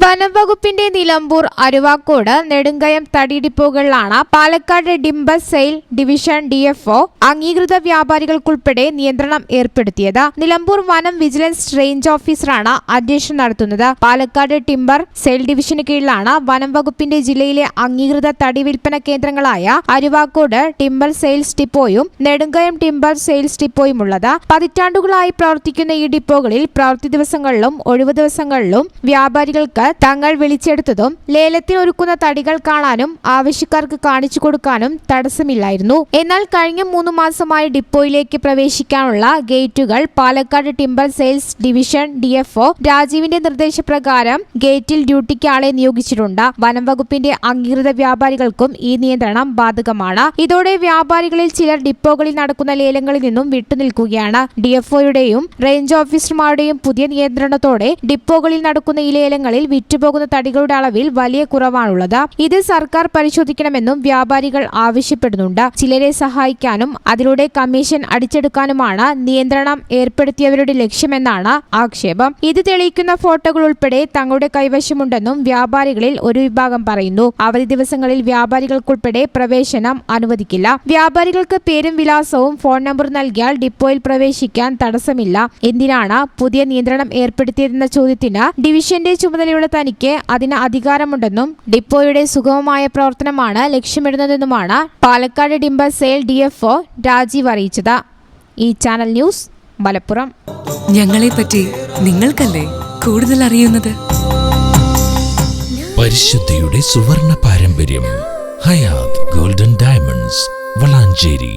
വനംവകുപ്പിന്റെ Nilambur Aruvakode Nedumkayam തടിയിടിപ്പുകളിലാണ് Palakkad timbers sale division DFO അംഗീകൃത വ്യാപാരികൾക്കുൾപ്പെടെ നിയന്ത്രണം ഏർപ്പെടുത്തിയത്. നിലമ്പൂർ വനം വിജിലൻസ് റേഞ്ച് ഓഫീസറാണ് അന്വേഷണം നടത്തുന്നത്. പാലക്കാട് ടിംബർ സെയിൽ ഡിവിഷന് കീഴിലാണ് വനംവകുപ്പിന്റെ ജില്ലയിലെ അംഗീകൃത തടി വിൽപ്പന കേന്ദ്രങ്ങളായ അരുവാക്കോട് ടിംബർ സെയിൽസ് ഡിപ്പോയും നെടുങ്കയം ടിംബർ സെയിൽസ് ഡിപ്പോയും ഉള്ളത് പതിറ്റാണ്ടുകളായി പ്രവർത്തിക്കുന്ന ഈ ഡിപ്പോകളിൽ പ്രവൃത്തി ദിവസങ്ങളിലും ഒഴിവു ദിവസങ്ങളിലും വ്യാപാരികൾക്ക് തങ്ങൾ വിളിച്ചെടുത്തതും ലേലത്തിൽ ഒരുക്കുന്ന തടികൾ കാണാനും ആവശ്യക്കാർക്ക് കാണിച്ചു കൊടുക്കാനും തടസ്സമില്ലായിരുന്നു. എന്നാൽ കഴിഞ്ഞ മൂന്ന് മാസമായി ഡിപ്പോയിലേക്ക് പ്രവേശിക്കാനുള്ള ഗേറ്റുകൾ Palakkad timber sales division DFO രാജീവിന്റെ നിർദ്ദേശപ്രകാരം ഗേറ്റിൽ ഡ്യൂട്ടിക്ക് ആളെ നിയോഗിച്ചിട്ടുണ്ട്. വനം വകുപ്പിന്റെ അംഗീകൃത വ്യാപാരികൾക്കും ഈ നിയന്ത്രണം ബാധകമാണ്. ഇതോടെ വ്യാപാരികളിൽ ചിലർ ഡിപ്പോകളിൽ നടക്കുന്ന ലേലങ്ങളിൽ നിന്നും വിട്ടുനിൽക്കുകയാണ്. ഡിഎഫ്ഒയുടെയും റേഞ്ച് ഓഫീസർമാരുടെയും പുതിയ നിയന്ത്രണത്തോടെ ഡിപ്പോകളിൽ നടക്കുന്ന ഈ ലേലങ്ങളിൽ വിറ്റുപോകുന്ന തടികളുടെ അളവിൽ വലിയ കുറവാണുള്ളത്. ഇത് സർക്കാർ പരിശോധിക്കണമെന്നും വ്യാപാരികൾ ആവശ്യപ്പെടുന്നുണ്ട്. ചിലരെ സഹായിക്കാനും അതിലൂടെ കമ്മീഷൻ അടിച്ചെടുക്കാനുമാണ് നിയന്ത്രണം ഏർപ്പെടുത്തിയവരുടെ ലക്ഷ്യമെന്നാണ് ആക്ഷേപം. ഇത് തെളിയിക്കുന്ന ഫോട്ടോകൾ ഉൾപ്പെടെ തങ്ങളുടെ കൈവശമുണ്ടെന്നും വ്യാപാരികളിൽ ഒരു വിഭാഗം പറയുന്നു. അവധി ദിവസങ്ങളിൽ വ്യാപാരികൾക്കുൾപ്പെടെ പ്രവേശനം അനുവദിക്കില്ല. വ്യാപാരികൾക്ക് പേരും വിലാസവും ഫോൺ നമ്പർ നൽകിയാൽ ഡിപ്പോയിൽ പ്രവേശിക്കാൻ തടസ്സമില്ല. എന്തിനാണ് പുതിയ നിയന്ത്രണം ഏർപ്പെടുത്തിയതെന്ന ചോദ്യത്തിന് ഡിവിഷന്റെ ചുമതലയുള്ള തനിക്ക് അതിന് അധികാരമുണ്ടെന്നും ഡിപ്പോയുടെ സുഗമമായ പ്രവർത്തനമാണ് ലക്ഷ്യമിടുന്നതെന്നുമാണ് Palakkad timber sale DFO Rajeev അറിയിച്ചത്. ഈ ചാനൽ ന്യൂസ് മലപ്പുറം. ഞങ്ങളെപ്പറ്റി നിങ്ങൾക്കല്ലേ കൂടുതൽ അറിയുന്നത്? പരിശുദ്ധിയുടെ സുവർണ പാരമ്പര്യം ഹയാത് ഗോൾഡൻ ഡയമണ്ട്സ് വളാഞ്ചേരി.